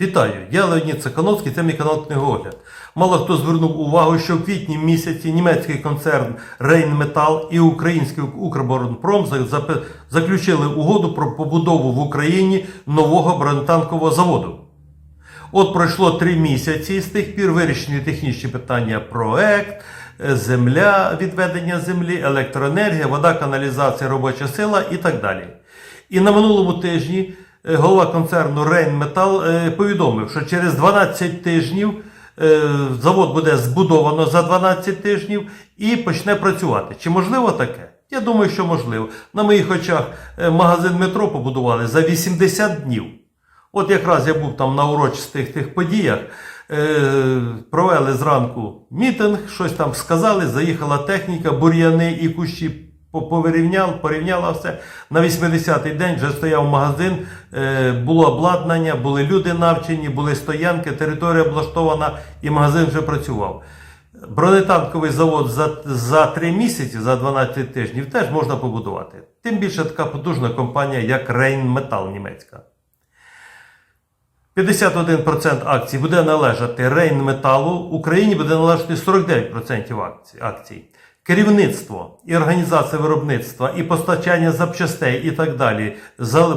Вітаю! Я Леонід Цикановський, це мій канал Книгогляд. Мало хто звернув увагу, що в квітні місяці німецький концерн Rheinmetall і український Укроборонпром заключили угоду про побудову в Україні нового бронетанкового заводу. От пройшло три місяці, з тих пір вирішені технічні питання проект, е, земля, відведення землі, електроенергія, вода, каналізація, робоча сила і так далі. І на минулому тижні голова концерну Rheinmetall е, повідомив, що через 12 тижнів е, завод буде збудовано за 12 тижнів і почне працювати. Чи можливо таке? Я думаю, що можливо. На моїх очах е, магазин метро побудували за 80 днів. От якраз я був там на урочистих тих подіях. Е, провели зранку мітинг, щось там сказали, заїхала техніка, бур'яни і кущі по- повирівняв, порівняла все. На 80-й день вже стояв магазин, е, було обладнання, були люди навчені, були стоянки, територія облаштована і магазин вже працював. Бронетанковий завод за, за 3 місяці, за 12 тижнів теж можна побудувати. Тим більше така потужна компанія, як Rheinmetall німецька. 51% акцій буде належати Рейнметалу, Україні буде належати 49% акцій. Керівництво і організація виробництва, і постачання запчастей і так далі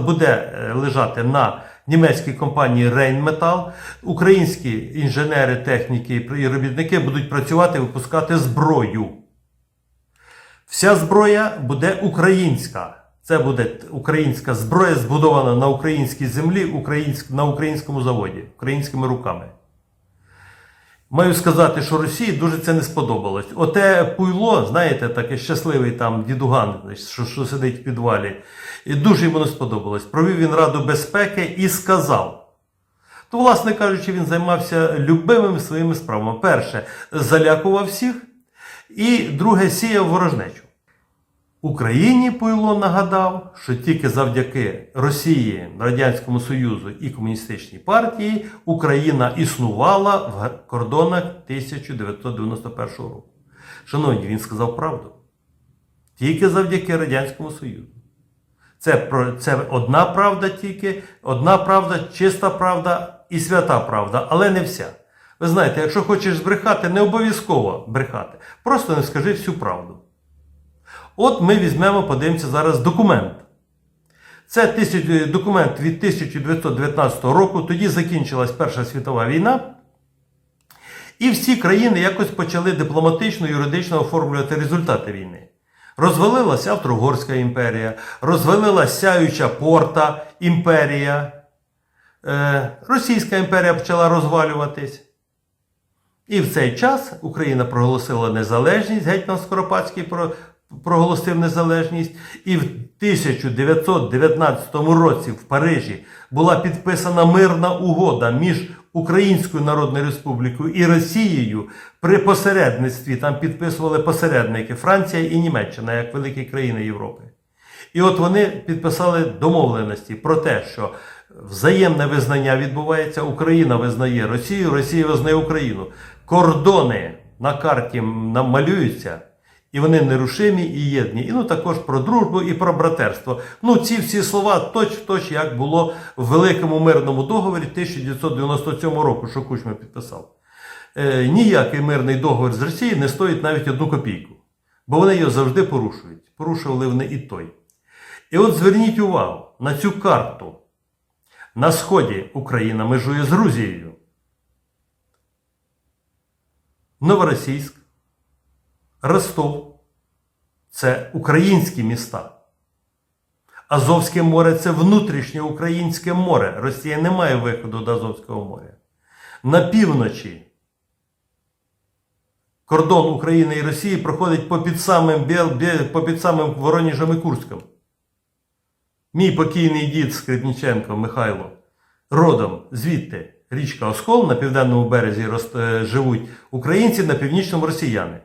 буде е, лежати на німецькій компанії Rheinmetall. Українські інженери, техніки і робітники будуть працювати випускати зброю. Вся зброя буде українська. Це буде українська зброя, збудована на українській землі, на українському заводі, українськими руками. Маю сказати, що Росії дуже це не сподобалось. Оте пуйло, знаєте, таке щасливий там дідуган, що, що сидить в підвалі, і дуже йому не сподобалось. Провів він Раду безпеки і сказав. То, власне кажучи, він займався любимими своїми справами. Перше, залякував всіх, і друге, сіяв ворожнечу. Україні Пуйло нагадав, що тільки завдяки Росії, Радянському Союзу і Комуністичній партії Україна існувала в кордонах 1991 року. Шановні, він сказав правду. Тільки завдяки Радянському Союзу. Це, це одна правда тільки, одна правда, чиста правда і свята правда, але не вся. Ви знаєте, якщо хочеш збрехати, не обов'язково брехати. Просто не скажи всю правду. От ми візьмемо, подивимося зараз документ. Це тисяч- документ від 1919 року, тоді закінчилась Перша світова війна. І всі країни якось почали дипломатично юридично оформлювати результати війни. Розвалилася Австро-Угорська імперія, розвалилася сяюча порта імперія, е, Російська імперія почала розвалюватись. І в цей час Україна проголосила незалежність, гетьман Скоропадський проголосив незалежність, і в 1919 році в Парижі була підписана мирна угода між Українською Народною Республікою і Росією при посередництві. Там підписували посередники Франція і Німеччина як великі країни Європи. І от вони підписали домовленості про те, що взаємне визнання відбувається, Україна визнає Росію, Росія визнає Україну. Кордони на карті нам малюються, і вони нерушимі і єдні. І ну також про дружбу і про братерство. Ну, ці всі слова точ в точ, як було в Великому мирному договорі 1997 року, що Кучма підписав. Е, ніякий мирний договір з Росією не стоїть навіть одну копійку, бо вони його завжди порушують. Порушували вони і той. І от зверніть увагу на цю карту. На сході Україна межує з Грузією. Новоросійськ, Ростов це українські міста. Азовське море це внутрішнє українське море. Росія не має виходу до Азовського моря. На півночі кордон України і Росії проходить попід самим, Бєл- Бє- попід самим Воронежем і Курськом. Мій покійний дід Скрипніченко Михайло, родом звідти річка Оскол на південному березі е, живуть українці, на північному росіяни.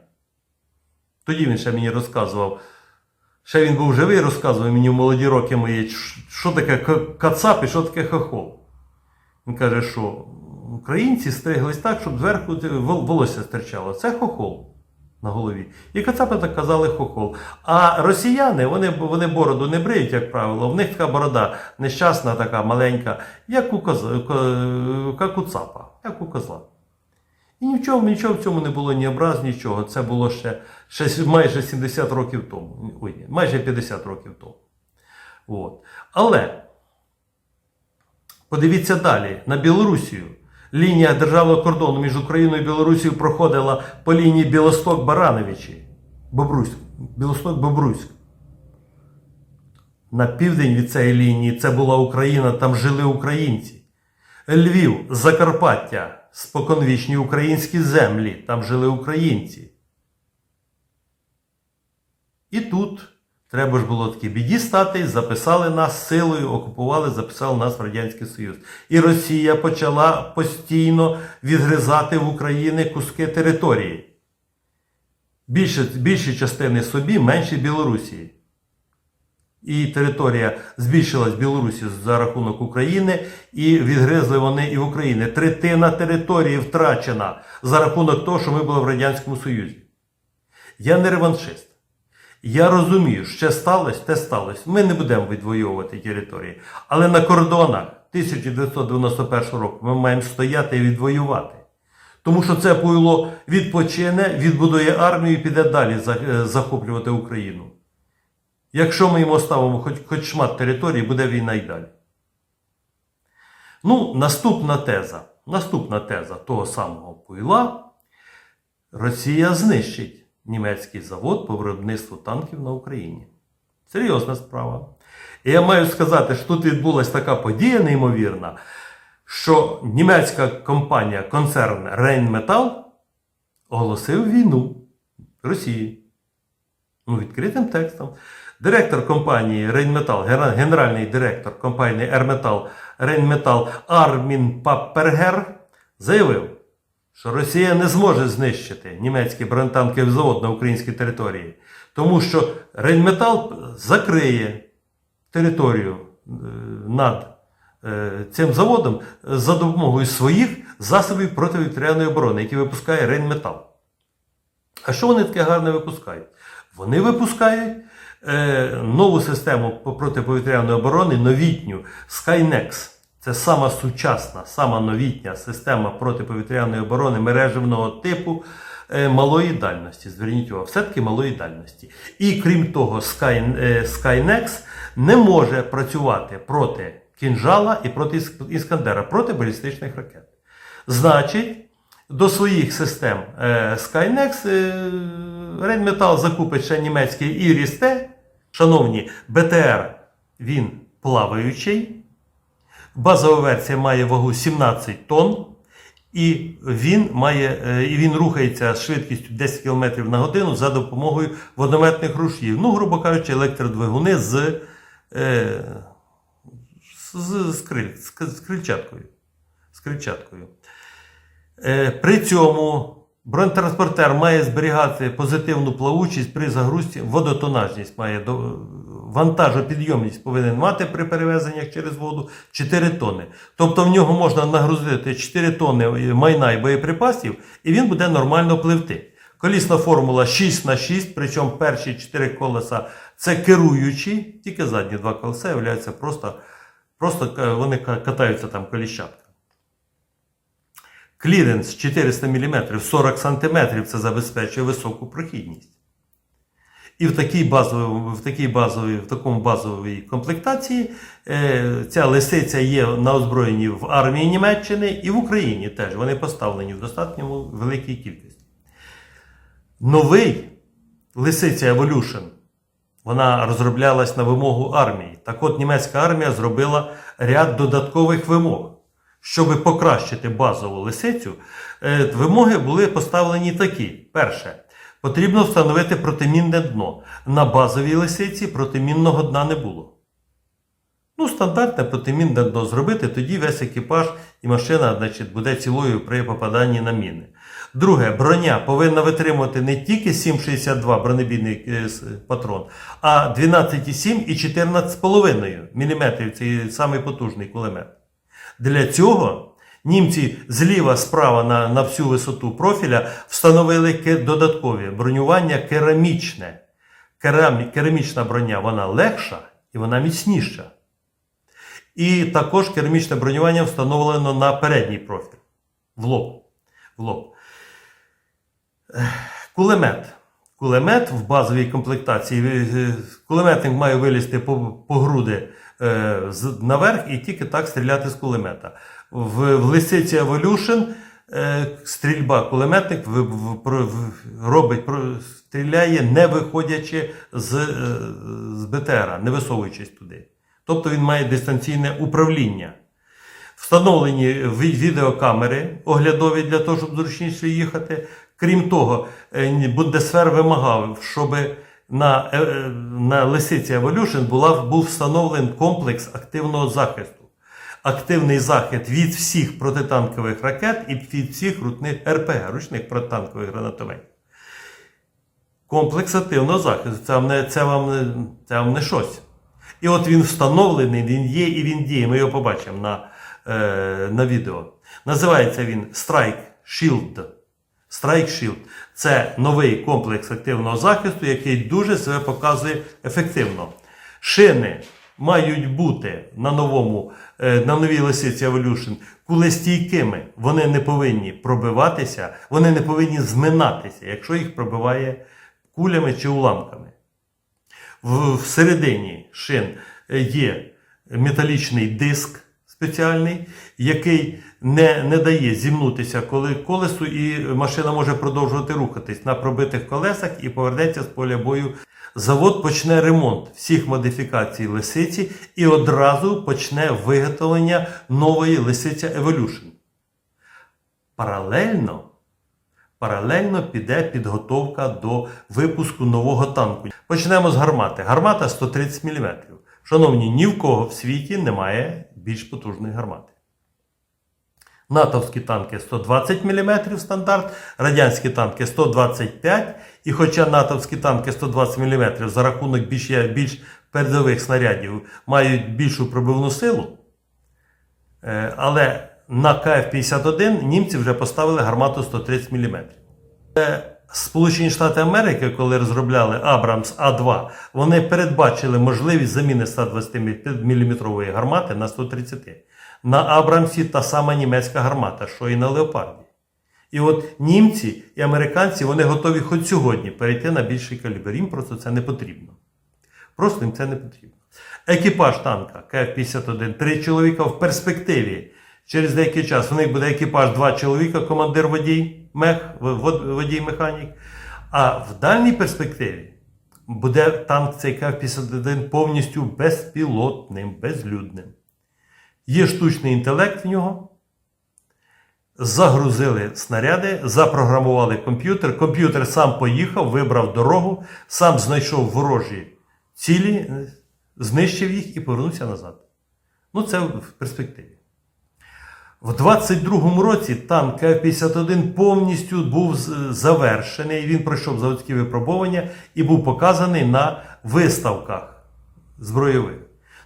Тоді він ще мені розказував. Ще він був живий, розказував мені в молоді роки мої, що таке кацап і що таке хохол. Він каже, що українці стриглись так, щоб зверху волосся стирчало. Це хохол. на голові. І Кацапи так казали хохол. А росіяни, вони, вони бороду не бриють, як правило. В них така борода нещасна, така маленька, як у, коз, як у цапа, як у козла. І нічого, нічого в цьому не було ні образ, нічого. Це було ще, ще майже 70 років тому. Ой, ні, майже 50 років тому. От. Але подивіться далі на Білорусію. Лінія державного кордону між Україною і Білорусією проходила по лінії Білосток-Барановичі. Бобруськ. Білосток-Бобруськ. На південь від цієї лінії це була Україна, там жили українці. Львів, Закарпаття, споконвічні українські землі, там жили українці. І тут треба ж було такі біді стати, записали нас силою, окупували, записали нас в Радянський Союз. І Росія почала постійно відгризати в України куски території. Більше, більші частини собі, менші Білорусі. І територія збільшилась в Білорусі за рахунок України, і відгризли вони і в Україні. Третина території втрачена за рахунок того, що ми були в Радянському Союзі. Я не реваншист. Я розумію, що сталося, те сталося. Ми не будемо відвоювати території. Але на кордонах 1991 року ми маємо стояти і відвоювати. Тому що це пуйло відпочине, відбудує армію і піде далі е, захоплювати Україну. Якщо ми їм оставимо хоч, хоч шмат території, буде війна й далі. Ну, наступна теза. Наступна теза того самого пуйла. Росія знищить німецький завод по виробництву танків на Україні. Серйозна справа. І я маю сказати, що тут відбулася така подія неймовірна, що німецька компанія, концерн Rheinmetall оголосив війну Росії. Ну, відкритим текстом. Директор компанії гера- генеральний директор компанії Ermetal Rheinmetall Армін Паппергер заявив, що Росія не зможе знищити німецький бронетанковий завод на українській території, тому що Rheinmetall закриє територію е, над е, цим заводом за допомогою своїх засобів протиповітряної оборони, які випускає Rheinmetall. А що вони таке гарне випускають? Вони випускають е, нову систему протиповітряної оборони, новітню Skynex. Це сама сучасна, сама новітня система протиповітряної оборони мережевного типу е, малої дальності. Зверніть увагу, все-таки малої дальності. І крім того, Sky, е, Skynex не може працювати проти кінжала і проти Іскандера, проти балістичних ракет. Значить, до своїх систем е, Skynex е, Rheinmetall закупить ще німецький Iris-T. Шановні, БТР він плаваючий. Базова версія має вагу 17 тонн. І він має е, і він рухається з швидкістю 10 км на годину за допомогою водометних рушіїв. Ну, грубо кажучи, електродвигуни з, е, з, з, криль, з, з крильчаткою. З крильчаткою. Е, При цьому бронетранспортер має зберігати позитивну плавучість при загрузці, водотонажність має вантажопідйомність повинен мати при перевезеннях через воду 4 тонни. Тобто в нього можна нагрузити 4 тонни майна і боєприпасів, і він буде нормально пливти. Колісна формула 6 на 6, причому перші 4 колеса це керуючі, тільки задні два колеса являються просто, просто вони катаються там коліщатка. Кліренс 400 мм, 40 см це забезпечує високу прохідність. І в такій базовій, в такій базовій, в такому базовій комплектації е, ця лисиця є на озброєнні в армії Німеччини і в Україні теж. Вони поставлені в достатньо великій кількості. Новий лисиця Evolution, вона розроблялась на вимогу армії. Так от німецька армія зробила ряд додаткових вимог. Щоб покращити базову лисицю, е, вимоги були поставлені такі: перше, потрібно встановити протимінне дно. На базовій лисиці протимінного дна не було. Ну, стандартне протимінне дно зробити, тоді весь екіпаж і машина значить, буде цілою при попаданні на міни. Друге, броня повинна витримувати не тільки 7,62 бронебійний е, патрон, а 12,7 і 14,5 мм. Це самий потужний кулемет. Для цього Німці зліва, справа на, на всю висоту профіля встановили додаткові бронювання керамічне. Керамі, керамічна броня вона легша і вона міцніша. І також керамічне бронювання встановлено на передній профіль. В лоб. В лоб. Кулемет. Кулемет в базовій комплектації. е, Кулеметник має вилізти по, по груди е, наверх і тільки так стріляти з кулемета. В, в лисиці Evolution е, стрільба кулеметник в, в, в- робить, стріляє, не виходячи з, е, з БТРа, не висовуючись туди. Тобто він має дистанційне управління. Встановлені відеокамери оглядові для того, щоб зручніше їхати. Крім того, е, Бундесвер вимагав, щоб на, е, е, на лисиці Evolution була, був встановлений комплекс активного захисту. Активний захист від всіх протитанкових ракет і від всіх рутних РПГ, ручних протитанкових гранатометів. Комплекс активного захисту. Це вам не, це вам не, це вам не щось. І от він встановлений, він є і він діє. Ми його побачимо на, е, на відео. Називається він Strike Shield. Strike Shield це новий комплекс активного захисту, який дуже себе показує ефективно. Шини мають бути на новому, е, на новій лисиці Evolution кулестійкими. Вони не повинні пробиватися, вони не повинні зминатися, якщо їх пробиває кулями чи уламками. Всередині шин е, є металічний диск спеціальний, який не, не дає зімнутися коли колесу, і машина може продовжувати рухатись на пробитих колесах і повернеться з поля бою. Завод почне ремонт всіх модифікацій лисиці і одразу почне виготовлення нової лисиця Evolution. Паралельно Паралельно піде підготовка до випуску нового танку. Почнемо з гармати. Гармата 130 мм. Шановні, ні в кого в світі немає більш потужної гармати. Натовські танки 120 мм стандарт, радянські танки 125 І хоча натовські танки 120 мм за рахунок більш, більш передових снарядів мають більшу пробивну силу, Е, Але на КФ-51 німці вже поставили гармату 130 мм. Сполучені Штати Америки, коли розробляли Абрамс А2, вони передбачили можливість заміни 120 мм гармати на 130. На Абрамсі та сама німецька гармата, що і на Леопарді. І от німці і американці вони готові хоч сьогодні перейти на більший калібр. Їм просто це не потрібно. Просто їм це не потрібно. Екіпаж танка КФ-51, три чоловіка в перспективі. Через деякий час в них буде екіпаж два чоловіка, командир водій, мех, водій механік. А в дальній перспективі буде танк цей КФ-51 повністю безпілотним, безлюдним. Є штучний інтелект в нього. Загрузили снаряди, запрограмували комп'ютер. Комп'ютер сам поїхав, вибрав дорогу, сам знайшов ворожі цілі, знищив їх і повернувся назад. Ну, це в перспективі. В 22-му році танк К-51 повністю був завершений. Він пройшов заводські випробування і був показаний на виставках збройових.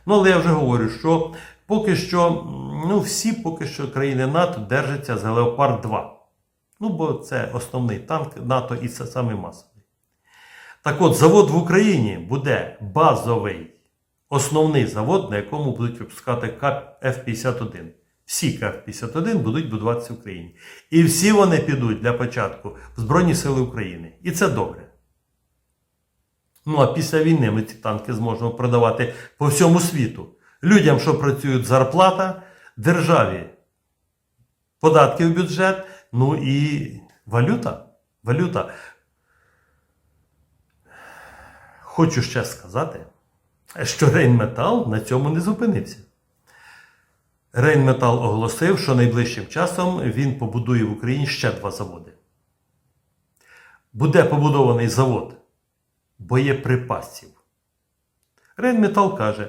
Ну, але я вже говорю, що поки що, ну, всі поки що країни НАТО держаться за Леопард 2. Ну, бо це основний танк НАТО і це самий масовий. Так от, завод в Україні буде базовий, основний завод, на якому будуть випускати К-Ф-51. Всі К-51 будуть будуватися в Україні. І всі вони підуть для початку в Збройні Сили України. І це добре. Ну а після війни ми ці танки зможемо продавати по всьому світу. Людям, що працюють зарплата, державі податки в бюджет, ну і валюта. Валюта. Хочу ще сказати, що Рейнметал на цьому не зупинився. Рейнметал оголосив, що найближчим часом він побудує в Україні ще два заводи. Буде побудований завод боєприпасів. Рейнметал каже,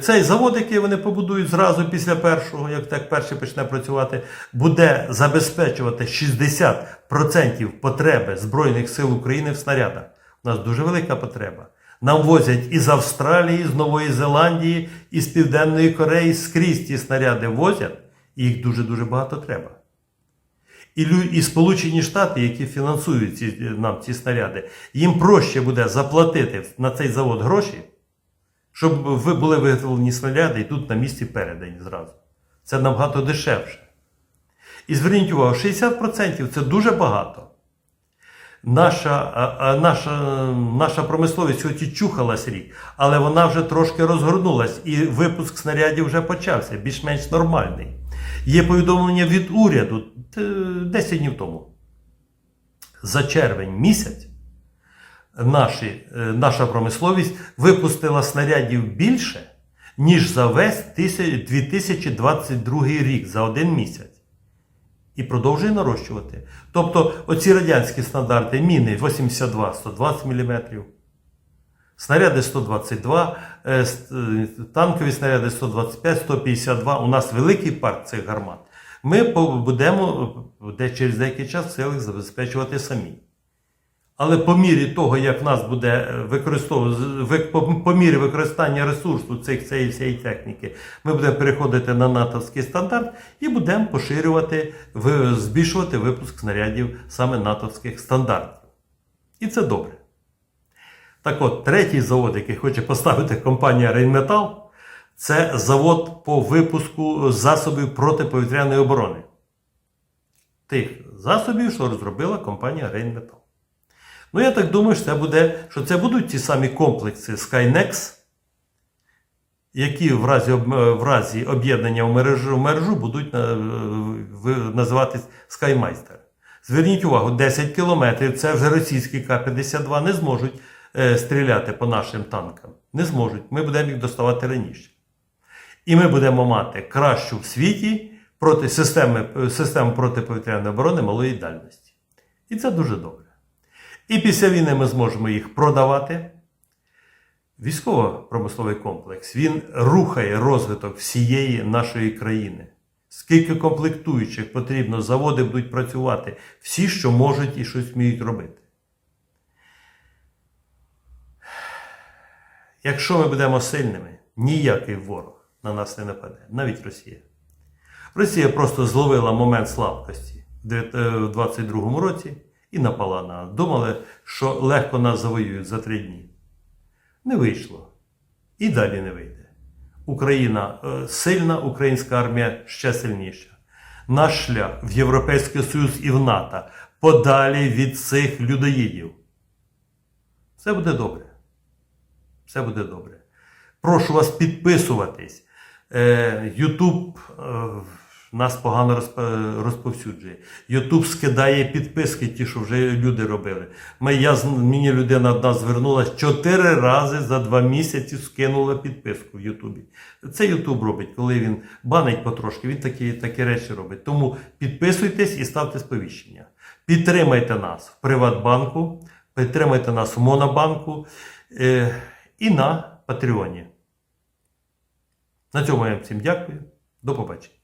цей завод, який вони побудують зразу після першого, як так перший почне працювати, буде забезпечувати 60% потреби Збройних сил України в снарядах. У нас дуже велика потреба. Нам возять із Австралії, з Нової Зеландії, із Південної Кореї скрізь ті снаряди возять, І їх дуже-дуже багато треба. І, і Сполучені Штати, які фінансують ці, нам ці снаряди, їм проще буде заплатити на цей завод гроші, щоб ви були виготовлені снаряди і тут на місці передані зразу. Це набагато дешевше. І зверніть увагу, 60% це дуже багато. Наша, наша, наша промисловість хоч і чухалась рік, але вона вже трошки розгорнулась, і випуск снарядів вже почався, більш-менш нормальний. Є повідомлення від уряду 10 днів тому. За червень місяць наші, е, наша промисловість випустила снарядів більше, ніж за весь 2022 рік за один місяць. І продовжує нарощувати. Тобто, оці радянські стандарти міни 82-120 мм, снаряди 122, е, е, танкові снаряди 125-152. У нас великий парк цих гармат. Ми будемо е, через деякий час в силах забезпечувати самі. Але по мірі того, як в нас буде використовувати по, мірі використання ресурсу цих цієї всієї техніки, ми будемо переходити на натовський стандарт і будемо поширювати, збільшувати випуск снарядів саме натовських стандартів. І це добре. Так от, третій завод, який хоче поставити компанія Rheinmetall, це завод по випуску засобів протиповітряної оборони. Тих засобів, що розробила компанія Rheinmetall. Ну, я так думаю, що це, буде, що це будуть ті самі комплекси Skynex, які в разі, в разі об'єднання в мережу, в мережу будуть в- називатись Skymeister. Зверніть увагу, 10 кілометрів це вже російські К-52 не зможуть е, стріляти по нашим танкам. Не зможуть. Ми будемо їх доставати раніше. І ми будемо мати кращу в світі проти системи, е, систему протиповітряної оборони малої дальності. І це дуже добре. І після війни ми зможемо їх продавати. Військово-промисловий комплекс він рухає розвиток всієї нашої країни. Скільки комплектуючих потрібно, заводи будуть працювати, всі, що можуть і щось вміють робити. Якщо ми будемо сильними, ніякий ворог на нас не нападе, навіть Росія. Росія просто зловила момент слабкості в 2022 році і напала на нас. Думали, що легко нас завоюють за три дні. Не вийшло. І далі не вийде. Україна е, сильна, українська армія ще сильніша. Наш шлях в Європейський Союз і в НАТО подалі від цих людоїдів. Все буде добре. Все буде добре. Прошу вас підписуватись. Ютуб е, нас погано розповсюджує. Ютуб скидає підписки, ті, що вже люди робили. Ми, я, мені людина одна звернулася чотири рази за два місяці скинула підписку в Ютубі. Це Ютуб робить, коли він банить потрошки, він такі, такі речі робить. Тому підписуйтесь і ставте сповіщення. Підтримайте нас в Приватбанку, підтримайте нас в Монобанку е, і на Патреоні. На цьому я всім дякую. До побачення.